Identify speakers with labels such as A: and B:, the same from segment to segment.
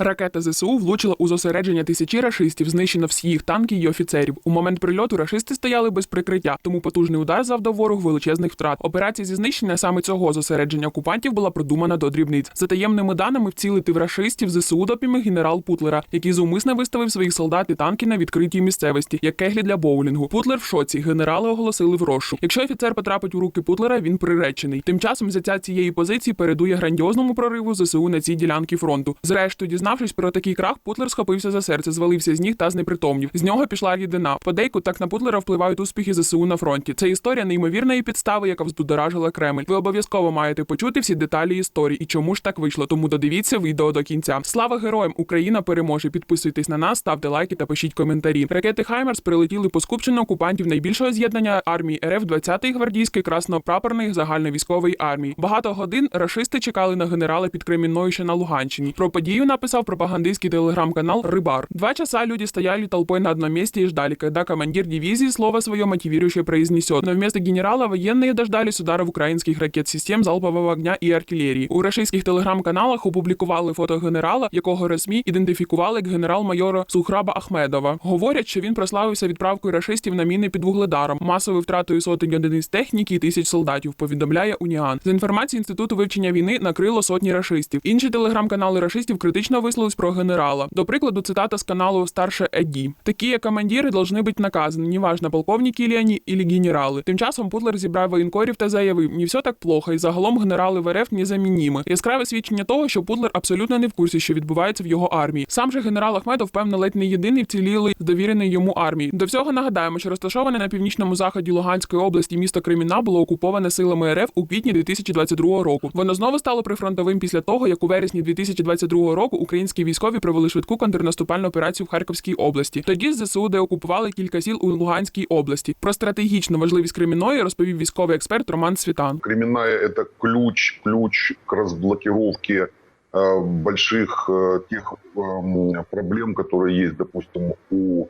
A: Ракета ЗСУ влучила у зосередження тисячі рашистів, знищено всі їх танки і офіцерів. У момент прильоту рашисти стояли без прикриття, тому потужний удар завдав ворогу величезних втрат. Операція зі знищення саме цього зосередження окупантів була продумана до дрібниць. За таємними даними вцілити в рашистів ЗСУ допоміг генерал Путлера, який зумисно виставив своїх солдат і танки на відкритій місцевості, як кеглі для боулінгу. Путлер в шоці. Генерали оголосили в розшук. Якщо офіцер потрапить у руки Путлера, він приречений. Тим часом взяття цієї позиції передує грандіозному прориву ЗСУ на цій ділянці фронту. Зрештою, дізнавшись про такий крах, Путлер схопився за серце, звалився з ніг та знепритомнів. З нього пішла рідина. Подейку так на Путлера впливають успіхи ЗСУ на фронті. Це історія неймовірної підстави, яка взбудоражила Кремль. Ви обов'язково маєте почути всі деталі історії і чому ж так вийшло. Тому додивіться відео до кінця. Слава героям! Україна переможе. Підписуйтесь на нас, ставте лайки та пишіть коментарі. Ракети Хаймерс прилетіли по скупченню окупантів найбільшого з'єднання армії РФ 20-ї гвардійської краснопрапорної загальновійськової армії. Багато годин рашисти чекали на генерала під Кремінною ще на Луганщині. Про подію написав пропагандистский телеграм-канал Рыбар. Два часа люди стояли толпой на одном месте и ждали, когда командир дивизии слово свое мотивирующее произнесет. Но вместо генерала военные дождались ударов украинских ракет-систем залпового огня і артилерії. У рашистських телеграм-каналах опублікували фото генерала, якого РСМІ ідентифікували як генерал-майора Сухраба Ахмедова. Говорять, що він прославився відправкою рашистів на міни під вугледаром, масовою втратою сотень одиниць техніки і тисяч солдатів. Повідомляє Уніан. За інформацією інституту вивчення війни накрило сотні рашистів. Інші телеграм-канали рашистів критично висловились про генерала. До прикладу, цитата з каналу Старше Едді. Такі командири должны бути наказані, неважно, полковники или они, или генерали. Тим часом Путлер зібрав воєнкорів та заявив: не все так плохо, і загалом генерали в РФ незамініми. Яскраве свідчення того, що Путлер абсолютно не в курсі, що відбувається в його армії. Сам же генерал Ахмедов, певно, ледь не єдиний вцілілий з довіреної йому армії. До всього нагадаємо, що розташоване на північному заході Луганської області місто Креміна було окуповане силами РФ у квітні 2022 року. Воно знову стало прифронтовим після того, як у вересні 2022 року українські військові провели швидку контрнаступальну операцію в Харківській області. Тоді з ЗСУ деокупували кілька сіл у Луганській області. Про стратегічну важливість Креміної розповів військовий експерт Роман Світан.
B: Кременная это ключ, ключ к разблокировке э, больших э, тех эм, проблем, которые есть, допустим, у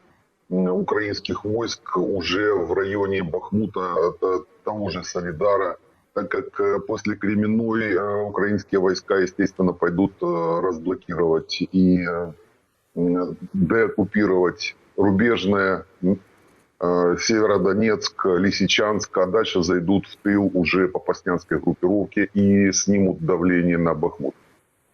B: м, украинских войск уже в районе Бахмута, это того же Солидара, так как э, после Кременной э, украинские войска, естественно, пойдут разблокировать и деоккупировать э, Северодонецк, Лисичанск, а дальше зайдут в тыл уже по Попаснянской группировке и снимут давление на Бахмут.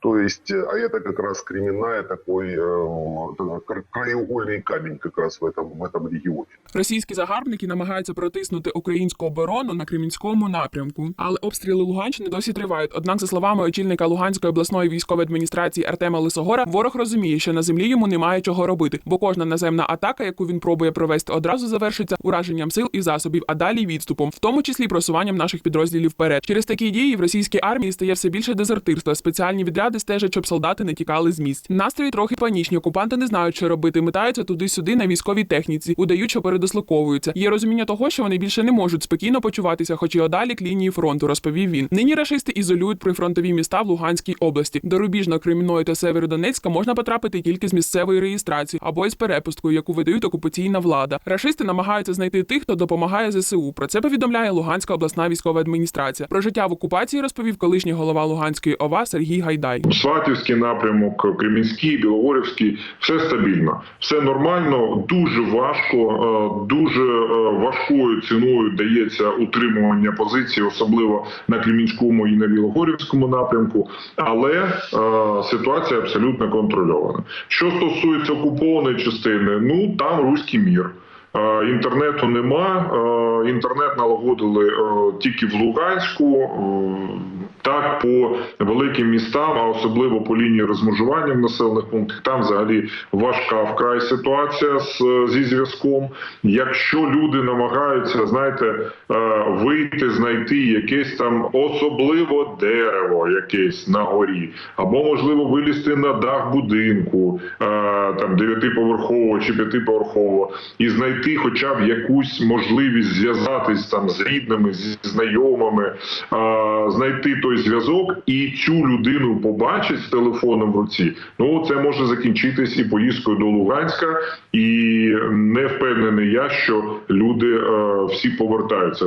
B: То есть, э, а это как раз кременная такой э, кра- краеугольный камень как раз в этом, в этом регионе.
A: Російські загарбники намагаються протиснути українську оборону на Кремінському напрямку, але обстріли Луганщини досі тривають. Однак, за словами очільника Луганської обласної військової адміністрації Артема Лисогора, ворог розуміє, що на землі йому немає чого робити, бо кожна наземна атака, яку він пробує провести, одразу завершиться ураженням сил і засобів, а далі відступом, в тому числі просуванням наших підрозділів вперед. Через такі дії в російській армії стає все більше дезертирства. Спеціальні відряди стежать, щоб солдати не тікали з місць. Настрої трохи панічні. Окупанти не знають, що робити. Метаються туди-сюди на військовій техніці, удають, що передислоковуються. Є розуміння того, що вони більше не можуть спокійно почуватися, хоч і одалі к лінії фронту, розповів він. Нині рашисти ізолюють прифронтові міста в Луганській області. До рубіжно Кремінної та Северодонецька можна потрапити тільки з місцевої реєстрації або із перепусткою, яку видають окупаційна влада. Рашисти намагаються знайти тих, хто допомагає ЗСУ. Про це повідомляє Луганська обласна військова адміністрація. Про життя в окупації розповів колишній голова Луганської ОВА Сергій Гайдай.
C: Сватівський напрямок, Кремінський, Білогорівський, все стабільно, все нормально. Дуже важко, е, дуже е, важкою ціною дається утримування позиції, особливо на Кремінському і на Білогорівському напрямку. Але е, ситуація абсолютно контрольована. Що стосується окупованої частини, ну там руський мір. Інтернету нема. Інтернет налагодили тільки в Луганську. Так, по великим містам, а особливо по лінії розмежування в населених пунктах, там взагалі важка вкрай ситуація з, зі зв'язком. Якщо люди намагаються, знаєте, е, вийти, знайти якесь там особливо дерево, якесь на горі, або можливо вилізти на дах будинку, е, там дев'ятиповерхового чи п'ятиповерхового, і знайти хоча б якусь можливість зв'язатись там з рідними, зі знайомими, е, знайти той зв'язок і цю людину побачить з телефоном в руці. Ну це може закінчитись і поїздкою до Луганська, і не впевнений я, що люди е, всі повертаються.